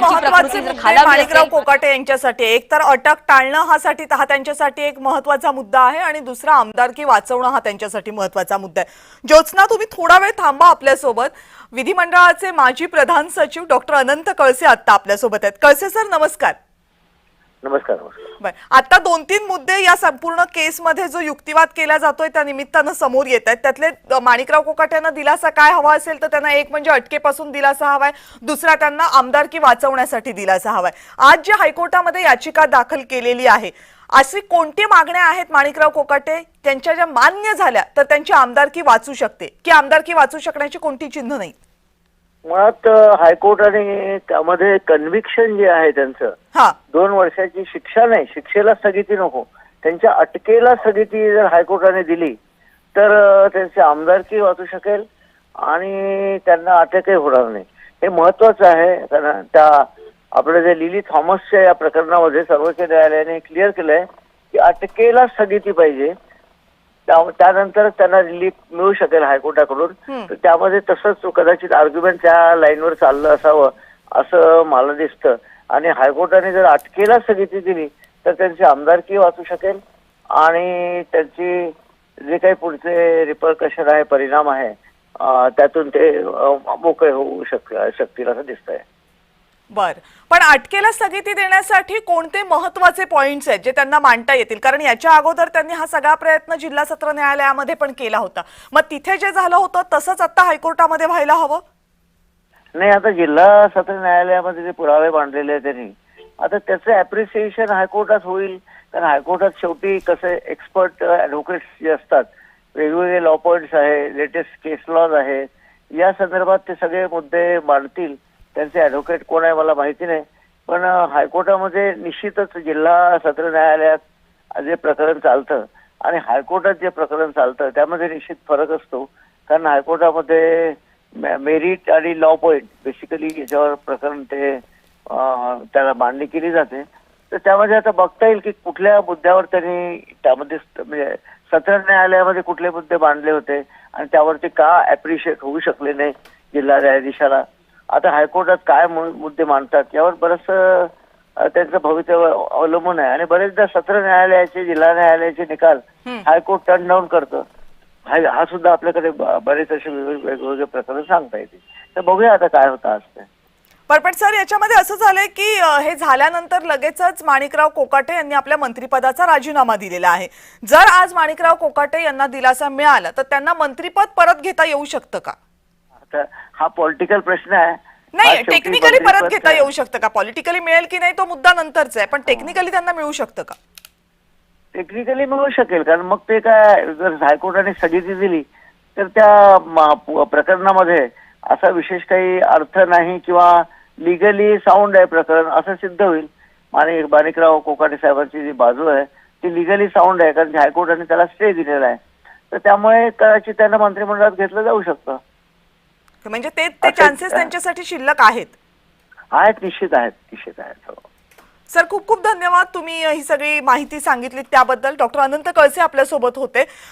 महत्त्वाचे मुद्दे माणिकराव कोकाटे यांच्यासाठी. एक तर अटक टाळणं हा साठी हा त्यांच्यासाठी एक महत्त्वाचा मुद्दा आहे आणि दुसरा आमदारकी वाचवणं हा त्यांच्यासाठी महत्त्वाचा मुद्दा आहे. ज्योत्स्ना तुम्ही थोडा वेळ थांबा आपल्यासोबत. विधिमंडळाचे माजी प्रधान सचिव डॉक्टर अनंत कळसे आता आपल्यासोबत आहेत. कळसे सर नमस्कार. नमस्कार नमस्कार. बर. आता दोन तीन मुद्दे या संपूर्ण केसमध्ये जो युक्तिवाद केला जातोय त्या निमित्तानं समोर येत आहेत. त्यातले माणिकराव माणिकराव कोकाट्यांना दिलासा काय हवा असेल तर त्यांना एक म्हणजे अटकेपासून दिलासा हवाय. दुसरा त्यांना आमदारकी वाचवण्यासाठी दिलासा हवाय. आज जी हायकोर्टामध्ये याचिका दाखल केलेली आहे अशी कोणती मागण्या आहेत माणिकराव कोकाटे? त्यांच्या ज्या मान्य झाल्या तर त्यांची आमदारकी वाचू शकते. की आमदारकी वाचू शकण्याची कोणती चिन्ह नाही? मुळात हायकोर्टाने त्यामध्ये कन्व्हिक्शन जे आहे त्यांचं हा. दोन वर्षाची शिक्षा नाही शिक्षेला स्थगिती नको. त्यांच्या अटकेला स्थगिती जर हायकोर्टाने दिली तर त्यांची आमदारकी वाचू शकेल आणि त्यांना अटकही होणार नाही. हे महत्वाचं आहे कारण त्या आपलं जे लिली थॉमसच्या या प्रकरणामध्ये सर्वोच्च न्यायालयाने क्लिअर केलंय की अटकेला स्थगिती पाहिजे. त्यानंतर त्यांना रिलीफ मिळू शकेल हायकोर्टाकडून. तर त्यामध्ये तसंच कदाचित आर्ग्युमेंट त्या लाईनवर चाललं असावं असं मला दिसतं. आणि हायकोर्टाने जर अटकेला स्थगिती दिली तर त्यांची आमदारकी वाचू शकेल आणि त्यांची जे काही पुढचे रिपरकशन आहे परिणाम आहे त्यातून ते मोकळे होऊ शक शकतील असं दिसतंय. बर. पण अटकेला स्थगिती देण्यासाठी कोणते महत्त्वाचे पॉइंट्स आहेत जे त्यांना मांडता येतील? कारण याच्या अगोदर त्यांनी हा सगळा प्रयत्न जिल्हा सत्र न्यायालयामध्ये पण केला होता. मग तिथे जे झालं होतं तसंच आता हायकोर्टामध्ये व्हायला हवं? नाही आता जिल्हा सत्र न्यायालयामध्ये जे पुरावे मांडलेले आहेत त्यांनी आता त्याचं अप्रिसिएशन हायकोर्टात होईल. कारण हायकोर्टात शेवटी कसे एक्सपर्ट ॲडव्होकेट्स जे असतात वेगवेगळे लॉ पॉईंट्स आहे लेटेस्ट केस लॉज आहे या संदर्भात ते सगळे मुद्दे मांडतील. त्यांचे ॲडव्होकेट कोण आहे मला माहिती नाही. पण हायकोर्टामध्ये निश्चितच जिल्हा सत्र न्यायालयात जे प्रकरण चालतं आणि हायकोर्टात जे प्रकरण चालतं त्यामध्ये निश्चित फरक असतो. कारण हायकोर्टामध्ये मेरिट आणि लॉ पॉईंट बेसिकली याच्यावर प्रकरण ते त्याला मांडणी केली जाते. तर त्यामध्ये आता बघता येईल की कुठल्या मुद्द्यावर त्यांनी त्यामध्ये म्हणजे सत्र न्यायालयामध्ये कुठले मुद्दे मांडले होते आणि त्यावरती का अप्रिशिएट होऊ शकले नाही जिल्हा न्यायाधीशाला. आता हायकोर्टात काय मुद्दे मांडतात यावर बरंच त्यांचं भवितव्य अवलंबून आहे. आणि बरेचदा सत्र न्यायालयाचे जिल्हा न्यायालयाचे निकाल. हायकोर्ट टर्न डाऊन करतं. हा सुद्धा आपल्याकडे बरेच असे वेगवेगळे प्रकरण सांगता येतील. तर बघूया आता काय होतं आज ते. पर पण सर याच्यामध्ये असं झालंय की हे झाल्यानंतर लगेचच माणिकराव कोकाटे यांनी आपल्या मंत्रिपदाचा राजीनामा दिलेला आहे. जर आज माणिकराव कोकाटे यांना दिलासा मिळाला तर त्यांना मंत्रिपद परत घेता येऊ शकतं का? आता हा पॉलिटिकल प्रश्न आहे. हा नाही टेक्निकली परत घेता येऊ शकतं का? पॉलिटिकली मिळेल की नाही तो मुद्दा नंतरचा आहे पण टेक्निकली त्यांना मिळू शकतं का? टेक्निकली मिळू शकेल कारण मग ते काय जर हायकोर्टाने स्थगिती दिली तर त्या प्रकरणामध्ये असा विशेष काही अर्थ नाही किंवा लिगली साऊंड आहे प्रकरण असं सिद्ध होईल. माणिक माणिकराव कोकाटे साहेबांची जी बाजू आहे ती लिगली साऊंड आहे कारण हायकोर्टाने त्याला स्टे दिलेला आहे. तर त्यामुळे कदाचित त्यांना मंत्रिमंडळात घेतलं जाऊ शकतं. म्हणजे ते ते चान्सेस त्यांच्यासाठी शिल्लक आहेत. आहेत निश्चित आहेत निश्चित आहेत हो. सर खूप खूप धन्यवाद तुम्ही ही सगळी माहिती सांगितली त्याबद्दल. डॉक्टर अनंत कळसे आपल्यासोबत होते.